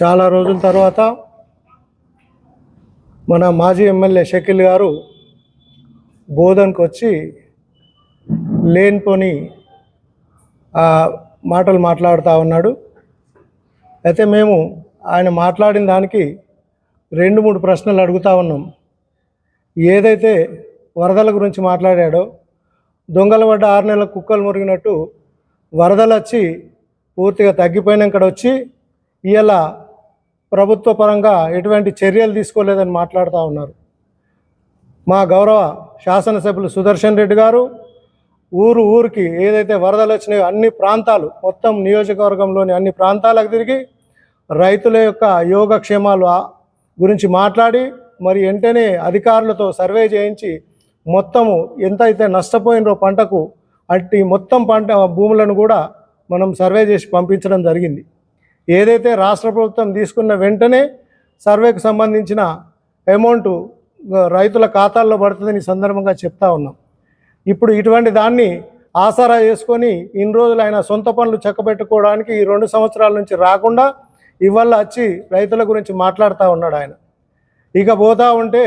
చాలా రోజుల తర్వాత మన మాజీ ఎమ్మెల్యే షకిల్ గారు బోధన్కి వచ్చి లేనిపోని ఆ, మాటలు మాట్లాడుతూ ఉన్నాడు. అయితే మేము ఆయన మాట్లాడిన దానికి రెండు మూడు ప్రశ్నలు అడుగుతా ఉన్నాం. ఏదైతే వరదల గురించి మాట్లాడాడో దొంగల పడ్డ ఆరు నెలల కుక్కలు మురిగినట్టు వరదలు వచ్చి పూర్తిగా తగ్గిపోయినాక వచ్చి ఇవాళ ప్రభుత్వ పరంగా ఎటువంటి చర్యలు తీసుకోలేదని మాట్లాడుతూ ఉన్నారు. మా గౌరవ శాసనసభ్యులు సుదర్శన్ రెడ్డి గారు ఊరు ఊరికి ఏదైతే వరదలు వచ్చినాయో అన్ని ప్రాంతాలు మొత్తం నియోజకవర్గంలోని అన్ని ప్రాంతాలకు తిరిగి రైతుల యొక్క యోగక్షేమాలు ఆ- గురించి మాట్లాడి మరి వెంటనే అధికారులతో సర్వే చేయించి మొత్తము ఎంత అయితే నష్టపోయినో పంటకు అట్టి మొత్తం పంట భూములను కూడా మనం సర్వే చేసి పంపించడం జరిగింది. ఏదైతే రాష్ట్ర ప్రభుత్వం తీసుకున్న వెంటనే సర్వేకు సంబంధించిన అమౌంట్ రైతుల ఖాతాల్లో పడుతుందని సందర్భంగా చెప్తా ఉన్నాం. ఇప్పుడు ఇటువంటి దాన్ని ఆసరా చేసుకొని ఇన్ని రోజులు ఆయన సొంత పనులు చక్కబెట్టుకోవడానికి ఈ రెండు సంవత్సరాల నుంచి రాకుండా ఇవాళ వచ్చి రైతుల గురించి మాట్లాడుతూ ఉన్నాడు ఆయన. ఇక పోతా ఉంటే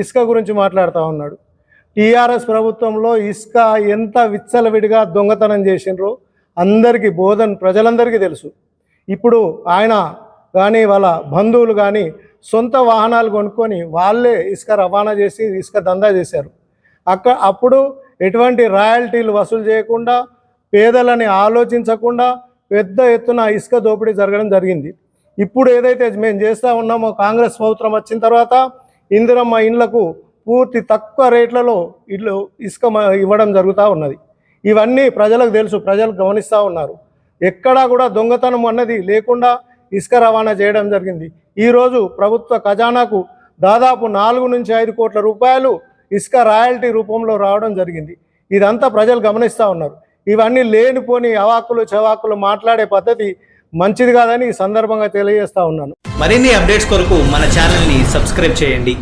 ఇసుక గురించి మాట్లాడుతూ ఉన్నాడు. టీఆర్ఎస్ ప్రభుత్వంలో ఇసుక ఎంత విచ్చలవిడిగా దొంగతనం చేసిండ్రో అందరికీ బోధన్ ప్రజలందరికీ తెలుసు. ఇప్పుడు ఆయన కానీ వాళ్ళ బంధువులు కానీ సొంత వాహనాలు కొనుక్కొని వాళ్ళే ఇసుక రవాణా చేసి ఇసుక దందా చేశారు. అక్క అప్పుడు ఎటువంటి రాయల్టీలు వసూలు చేయకుండా పేదలని ఆలోచించకుండా పెద్ద ఎత్తున ఇసుక దోపిడీ జరగడం జరిగింది. ఇప్పుడు ఏదైతే మేము చేస్తూ ఉన్నామో కాంగ్రెస్ ప్రభుత్వం వచ్చిన తర్వాత ఇందిరమ్మ ఇండ్లకు పూర్తి తక్కువ రేట్లలో ఇల్లు ఇసుక ఇవ్వడం జరుగుతూ ఉన్నది. ఇవన్నీ ప్రజలకు తెలుసు ప్రజలు గమనిస్తూ ఉన్నారు. ఎక్కడా కూడా దొంగతనం అన్నది లేకుండా ఇసుక రవాణా చేయడం జరిగింది. ఈరోజు ప్రభుత్వ ఖజానాకు దాదాపు నాలుగు నుంచి ఐదు కోట్ల రూపాయలు ఇసుక రాయల్టీ రూపంలో రావడం జరిగింది. ఇదంతా ప్రజలు గమనిస్తూ ఉన్నారు. ఇవన్నీ లేనిపోని అవాకులు చవాకులు మాట్లాడే పద్ధతి మంచిది కాదని ఈ సందర్భంగా తెలియజేస్తా ఉన్నాను. మరిన్ని అప్డేట్స్ కొరకు మన ఛానల్ని సబ్స్క్రైబ్ చేయండి.